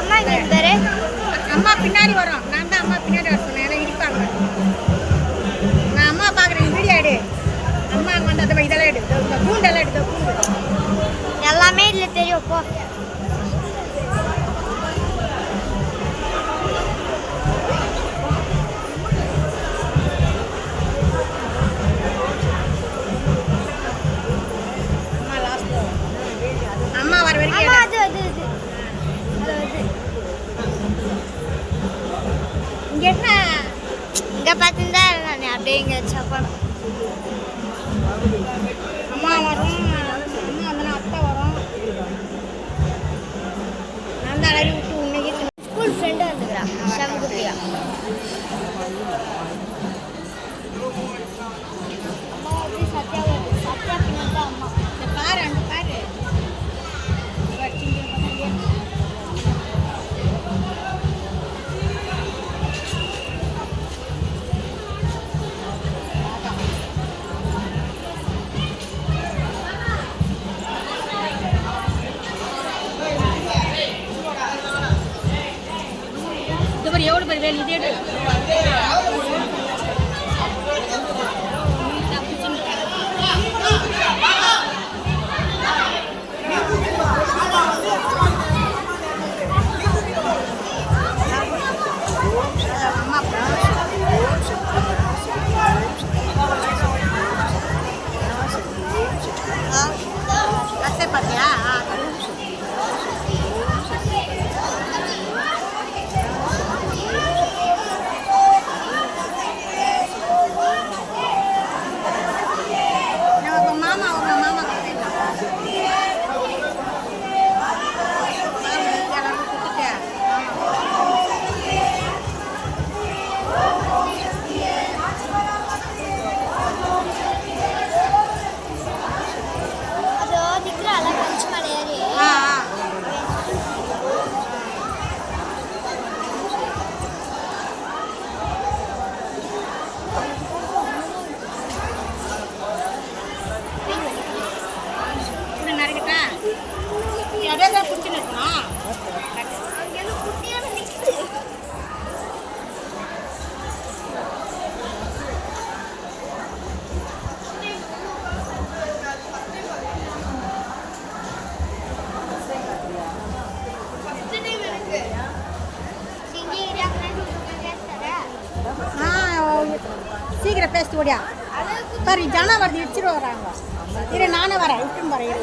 அம்மா இங்க இருந்தாரு அம்மா பின்னாடி வரும். நான் தான் அம்மா பின்னாடி வர சொன்னேன். ஏன்னா இடிப்பாங்க நான் அம்மா பார்க்குறேன். வீடியோ எடு. அம்மா அங்கே வந்து அதை இதெல்லாம் எடு. இந்த பூண்டெல்லாம் எடு. இதோ பூண்டு எல்லாமே இல்ல தெரியும். போ. அம்மா வர வரைக்கும் இங்க என்ன இங்கே பார்த்துருந்தா நான் அப்படியே இங்கே வச்சா போனேன் இது பாரு தான் குட்டியோட நிக்குது ஆ சீக்கிரம் பேசிட்டு ஓடியா. சரி ஜனா வருது இடிச்சிட்டு வராங்க. இரு நானே வரேன். விட்டுன்னு வரேன்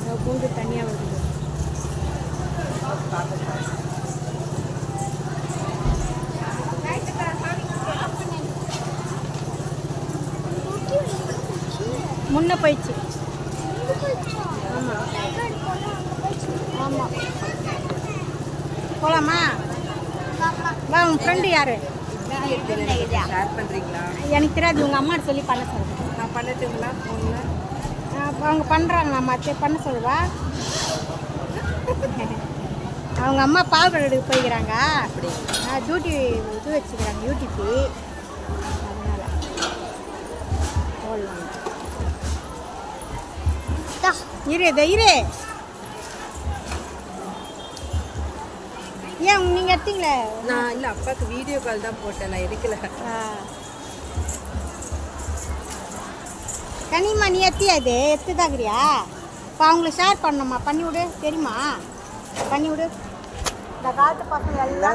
இரு பூண்டு தனியாக வருது முன்ன போயிடுச்சு. ஆமாம் போகலாமா வா உன் ஃப்ரெண்டு யாரு? எனக்கு தெரியாது உங்கள் அம்மா சொல்லி பண்ண சொல்லுவேன் நான் பண்ணட்டுங்களா ஃபோனில் அவங்க பண்ணுறாங்க நம்ம அத்தை பண்ண சொல்லுவா. அவங்க அம்மா பால் கடைக்கு போய்க்கிறாங்க. டியூட்டி இது வச்சுக்கிறாங்க யூடிபி அதனால். போடலாம் இரு இரு. ஏன் நீங்கள் எடுத்தீங்களே? நான் இல்லை அப்பாவுக்கு வீடியோ கால் தான் போட்டேன் நான் எடுக்கல. கனிமா நீ எத்தியா இது? எத்துதாகிறியா இப்போ அவங்களுக்கு ஷேர் பண்ணணுமா? பண்ணி விடு தெரியுமா? பண்ணி விடு. இந்த காலத்து பசங்க எல்லாம்